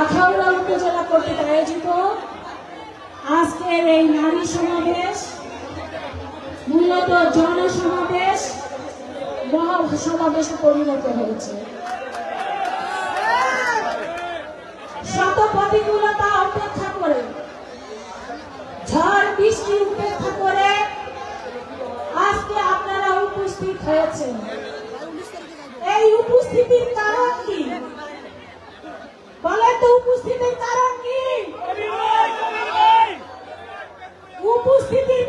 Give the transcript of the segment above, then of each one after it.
আখাউড়া উপজেলা কর্তৃক আয়োজিত আজকের এই নারী সমাবেশ, মূলত জনসমাবেশ, মহাসমাবেশে পরিণত হয়েছে। শত প্রতিকূলতা অপেক্ষা করে, ঝড় বৃষ্টি উপেক্ষা করে আজকে আপনারা উপস্থিত হয়েছেন। এই উপস্থিতির কারণ কি? দলেতে উপস্থিতির কারণ কি? উপস্থিতির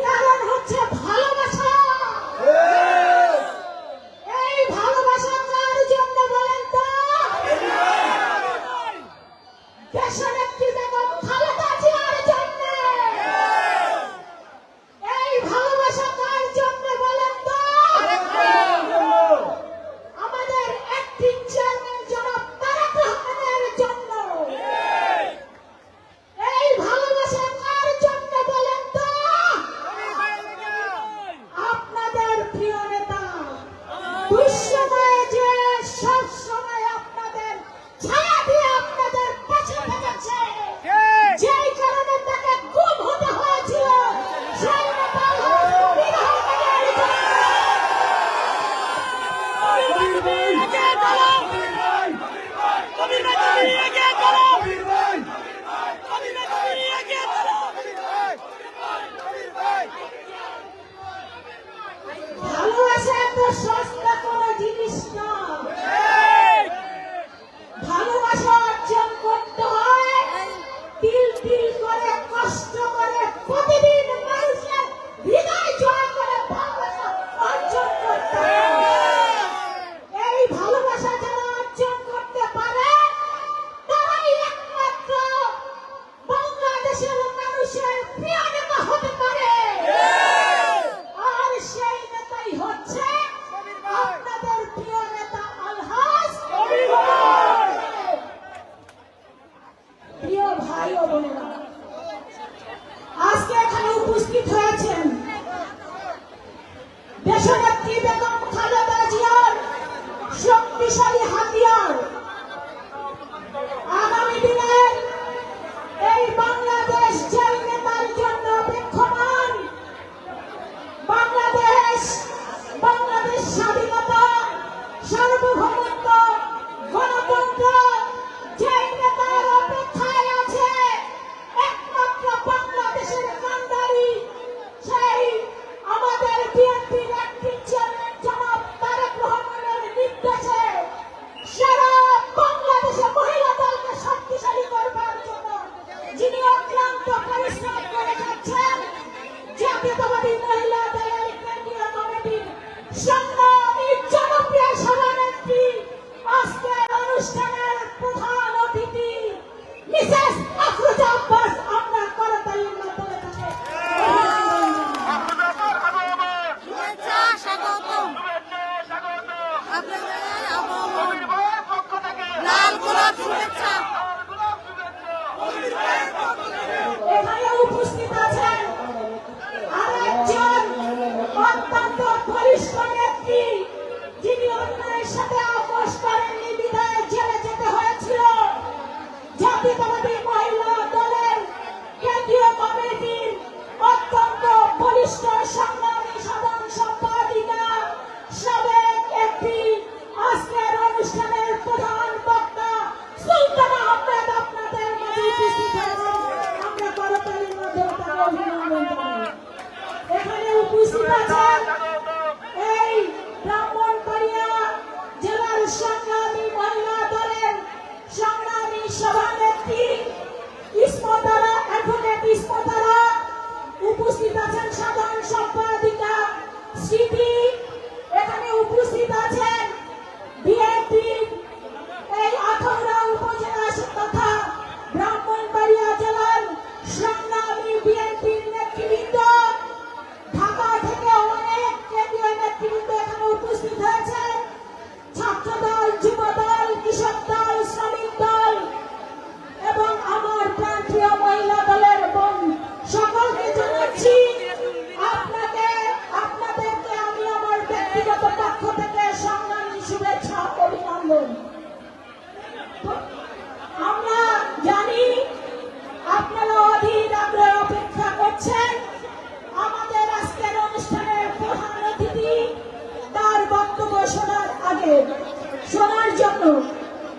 শোনার জন্য।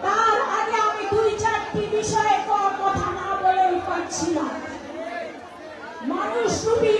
তার আগে আমি দুই চারটি বিষয়ে কথা না বলেই পারছি না। মানুষ রূপী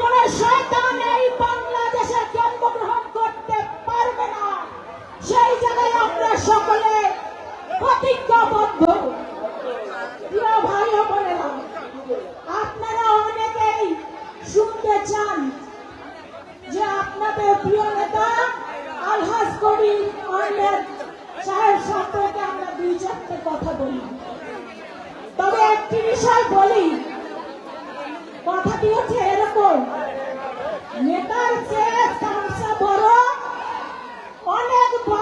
কোন শয়তান এই বাংলাদেশে জন্মগ্রহণ করতে পারবে না। সেই জায়গায় আমরা সকলে প্রতিজ্ঞাবদ্ধ। প্রিয় ভাই বোনেরা, আপনারা অনেকেই শুনতে চান যে আপনাদের প্রিয় নেতা আলহাজ করিম আহমেদ সাহেব সম্পর্কে আমরা দুই চারটে কথা বলি। তবে একটি বিষয় বলি কথাটি হচ্ছে এরকম। নেতার চেয়ে বড়। অনেক বড়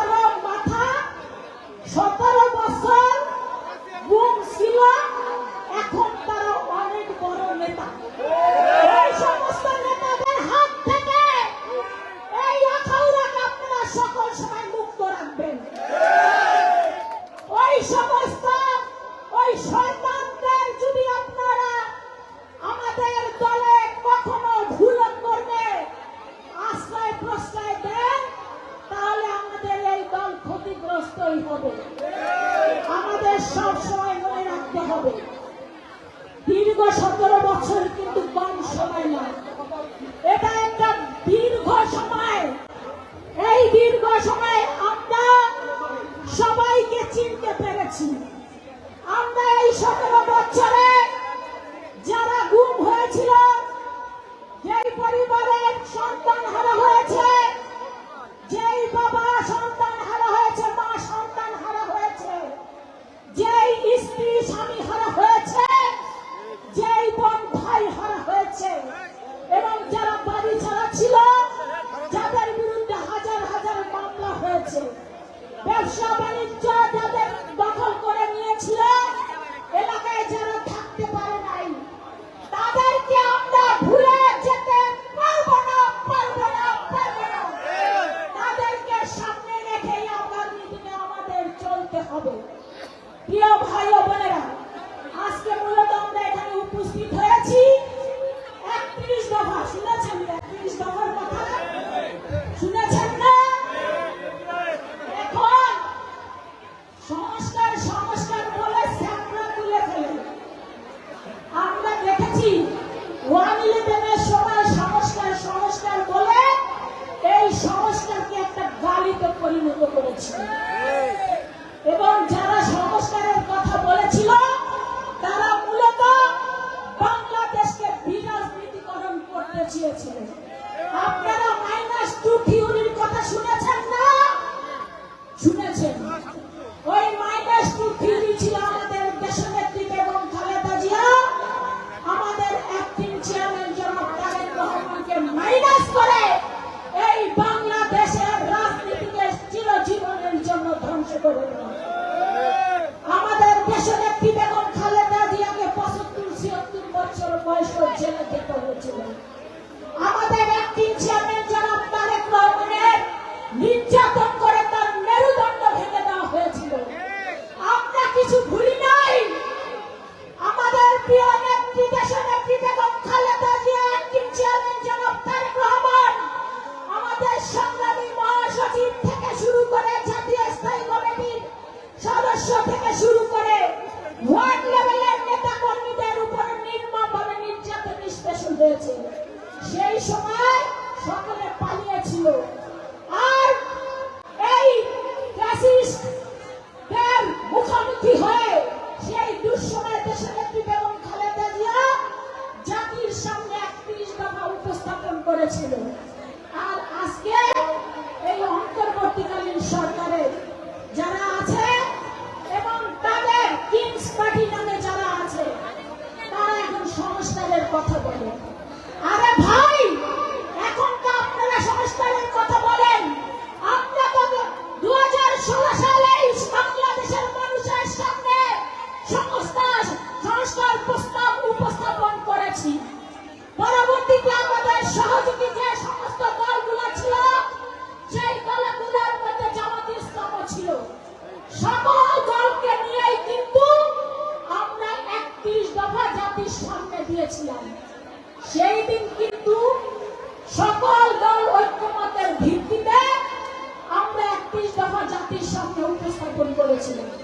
স্বপ্ন উপস্থাপন করেছিলেন।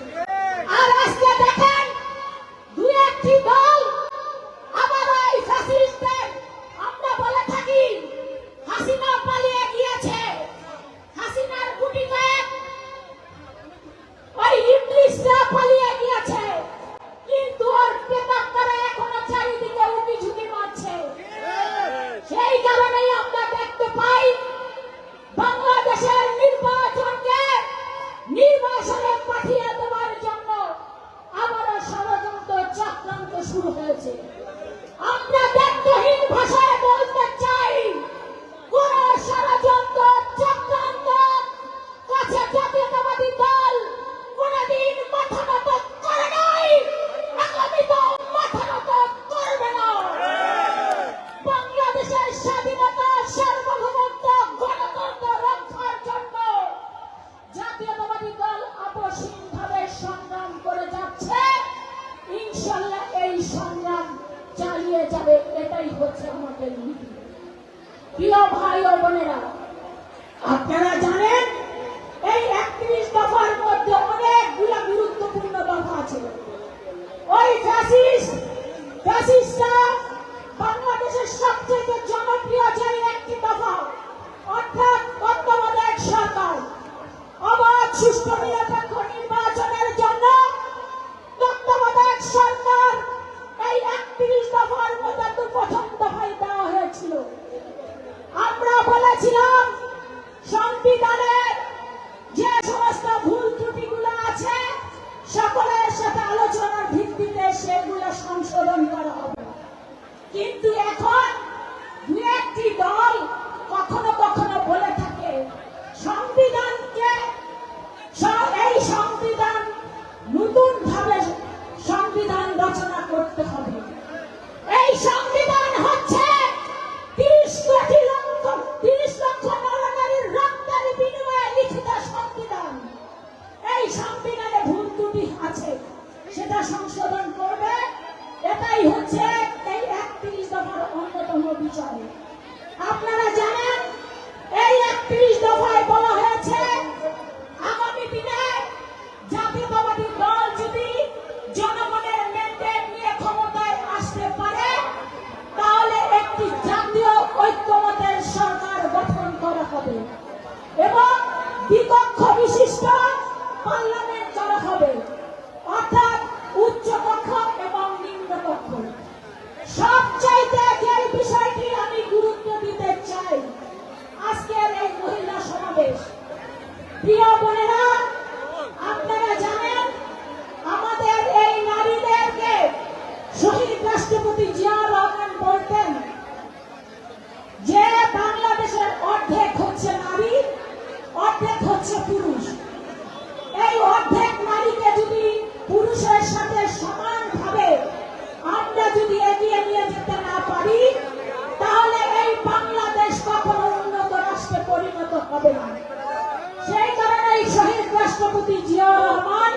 সভাপতি জিয়া রহমান,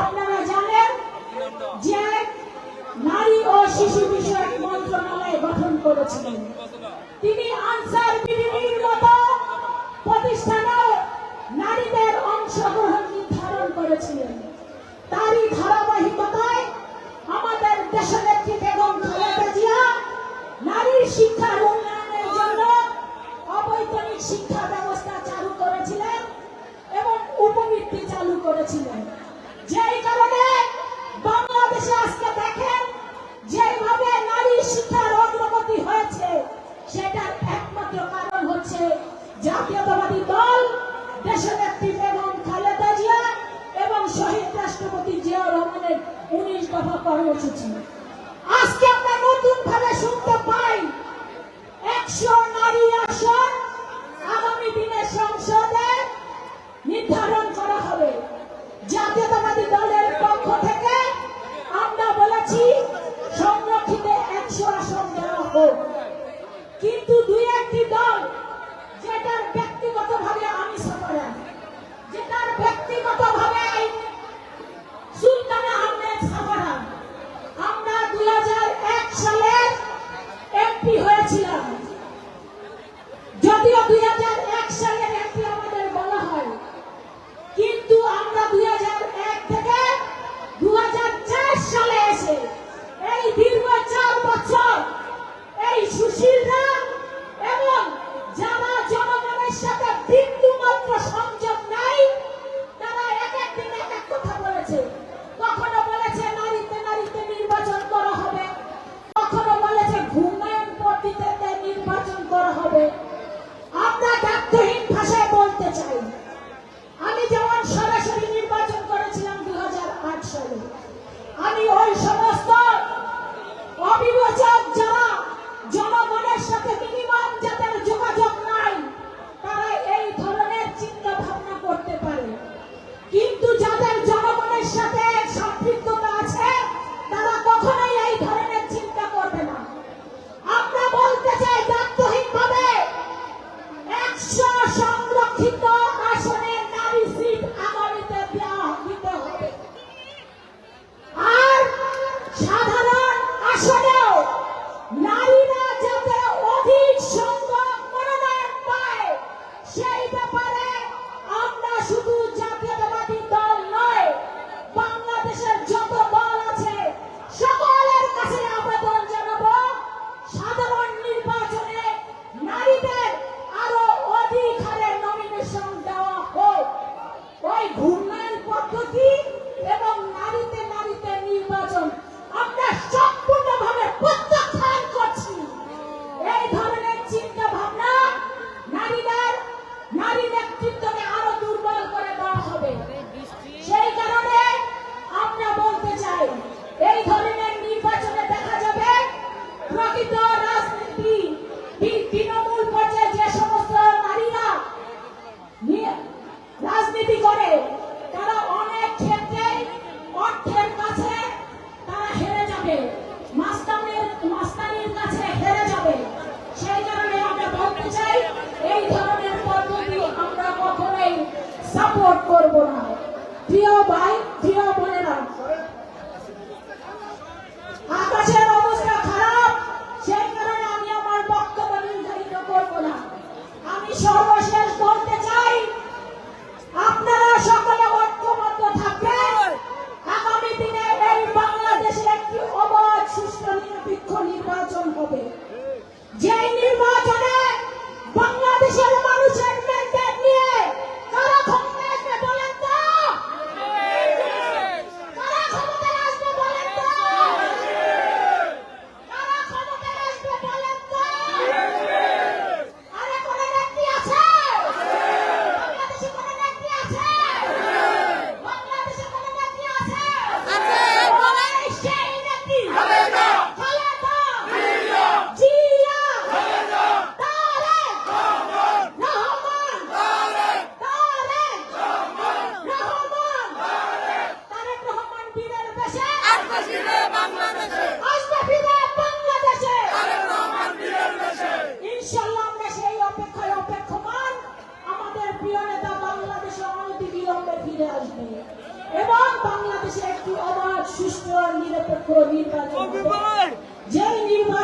আপনারা জানেন যে নারী ও শিশু বিষয়ক মন্ত্রণালয় গঠন করেছিলেন। তিনি আনসার সেটার একমাত্র কারণ হচ্ছে জাতীয়তাবাদী দল, দেশের একটি বেগম খালেদা জিয়া এবং শহীদ রাষ্ট্রপতি জিয়া রহমানের উনিশ দফা কর্মসূচি। আজকে আমরা নতুন ভাবে শুনতে পাই, একশো নারী আসন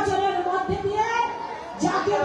নির্বাচনের মধ্যে দিয়ে জাতীয়